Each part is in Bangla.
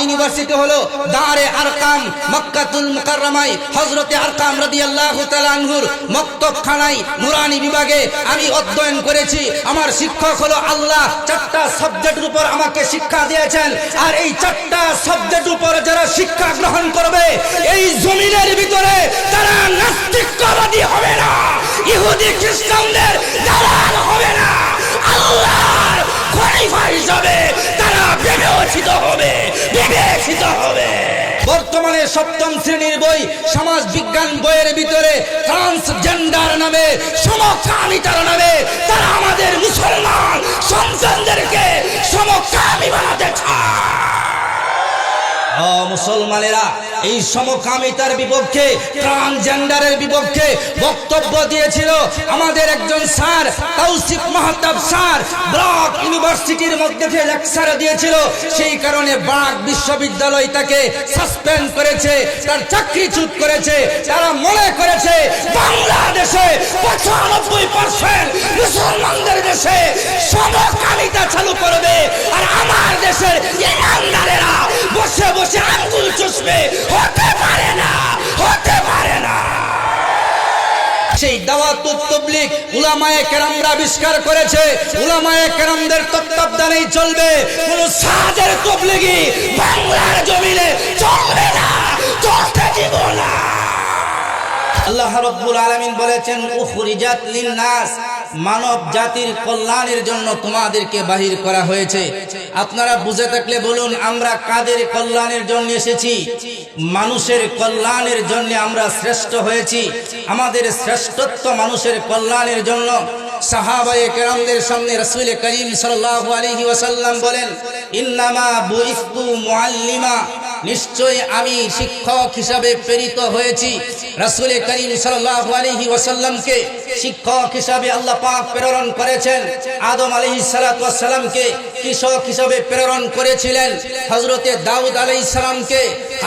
ইউনিভার্সিটি হলো দাঁড়ে আরকাম মক্কাতুল মুকাররমাই হযরতে আরকাম রাদিয়াল্লাহু তাআলা আনহুর মক্তবখানাই নুরানি বিভাগে আমি অধ্যয়ন করেছি। আমার শিক্ষক হলো আল্লাহ, চারটা সাবজেক্টের উপর আমাকে শিক্ষা দিয়েছেন। আর এই চারটা সাবজেক্টের উপর যারা শিক্ষা গ্রহণ করবে, এই জমিনের ভিতরে তারা নাস্তিকবাদী হবে না। ইহুদি, খ্রিস্টানদের বিবেচিত হবে বিবেচিত হবে। বর্তমানে সপ্তম শ্রেণির বই সমাজ বিজ্ঞান বইয়ের ভিতরে ট্রান্সজেন্ডার নামে সমকামিতার নামে তারা আমাদের মুসলমান সন্তানদেরকে সমকামী বানাতে চায়। মুসলমানেরা এই সমকামিতার বিপক্ষে ট্রান্সজেন্ডারের বিপক্ষে বক্তব্য দিয়েছিল আমাদের একজন sir Tausif Mahtab sir. Block ইউনিভার্সিটির মধ্যে যে লেকচার দিয়েছিল, সেই কারণে বাগ বিশ্ববিদ্যালয় তাকে সাসপেন্ড করেছে, তার চাকরিচ্যুত করেছে, তারা মনে করেছে বাংলাদেশে পঁচানব্বই পার্সেন্ট মুসলমানদের দেশে সমকামিতা চালু করবে। আর আমার দেশের ইমানদারেরা বসে বসে আঙ্গুল চুষবে। হতে পারে না হতে পারে না। সেই দাওয়াত তবলিক উলামায়ে কেরামরা আবিষ্কার করেছে। উলামায়ে কেরামদের তত্ত্বাবধানেই চলবে। কোন সাদের তবলিগি বাংলার জমিনে চলবে না চলতে দিব না। আল্লাহ রব্বুল আলামিন বলেছেন উখরিজাত লিন্নাস মানব জাতির কল্যাণের জন্য তোমাদেরকে বাহির করা হয়েছে। আপনারা বুঝে থাকলে বলুন, আমরা কাদের কল্যাণের জন্য এসেছি? মানুষের কল্যাণের জন্য আমরা শ্রেষ্ঠ হয়েছি। আমাদের শ্রেষ্ঠত্ব মানুষের কল্যাণের জন্য সাহাবায়ে কেরামদের সামনে রাসূল করিম সাল্লাল্লাহু আলাইহি ওয়াসাল্লাম বলেন, ইন্নামা বুইস্তু মুআল্লিমা। নিশ্চয় আমি শিক্ষক হিসাবে প্রেরিত হয়েছি। রাসুল করিম সাল্লাল্লাহু আলাইহি ওয়াসাল্লামকে শিক্ষক হিসাবে আল্লাহ পাক প্রেরণ করেছেন। আদম আলি সালাতামকে কৃষক হিসাবে প্রেরণ করেছিলেন। হজরতে দাউদ আলি সালামকে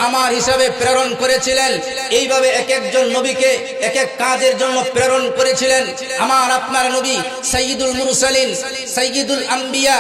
আমার হিসাবে প্রেরণ করেছিলেন। এইভাবে এক একজন নবীকে এক এক কাজের জন্য প্রেরণ করেছিলেন। আমার আপনার নবী সাইয়্যিদুল মুরসালিন, সাইয়্যিদুল আম্বিয়া,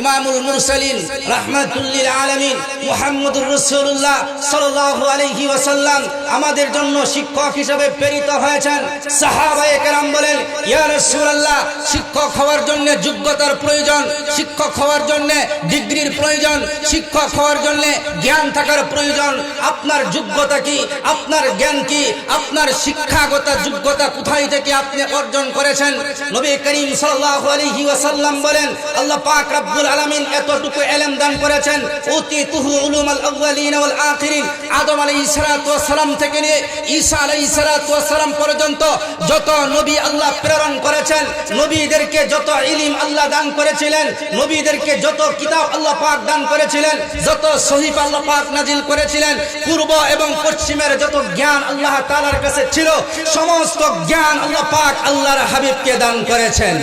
ইমামুল মুরসালিন, রাহমাতুল্লিল আলামিন, মুহাম্মদুর রাসূলুল্লাহ সাল্লাল্লাহু আলাইহি ওয়াসাল্লাম আমাদের জন্য শিক্ষক হিসাবে প্রেরিত হয়েছেন। সাহাবায়ে কেরাম বলেন, ইয়া রসুল্লাহ শিক্ষক হওয়ার জন্য যোগ্যতার প্রয়োজন, শিক্ষক হওয়ার জন্য ডিগ্রির প্রয়োজন, শিক্ষক হওয়ার জন্য জ্ঞান থাকার প্রয়োজন আপনার যোগ্যতা কি? আপনার জ্ঞান কি? আপনার শিক্ষাগত যোগ্যতা কোথায় থেকে আপনি অর্জন করেছেন? নবী করিম সাল্লাল্লাহু আলাইহি ওয়াসাল্লাম বলেন, আল্লাহ পাক রব্বুল আলামিন এতটুকু ইলম দান করেছেন। উতিতুহু উলুমাল আউয়ালিন ওয়াল আখিরিন। আদম আলাইহিস সালাতু ওয়াস সালাম থেকে নিয়ে ঈসা আলাইহিস সালাতু ওয়াস সালাম পর্যন্ত যত নবী আল্লাহ প্রেরণ করেছেন, নবীদেরকে যত ইলম আল্লাহ দান করেছিলেন, নবীদেরকে যত কিতাব আল্লাহ পাক দান করেছিলেন, যত সহিফা আল্লাহ পাক নাজিল করেছিলেন পূর্ব এবং পশ্চিমের যত জ্ঞান আল্লাহ তালার কাছে ছিল, সমস্ত জ্ঞান আল্লাহ পাক আল্লাহর হাবিবকে দান করেছেন।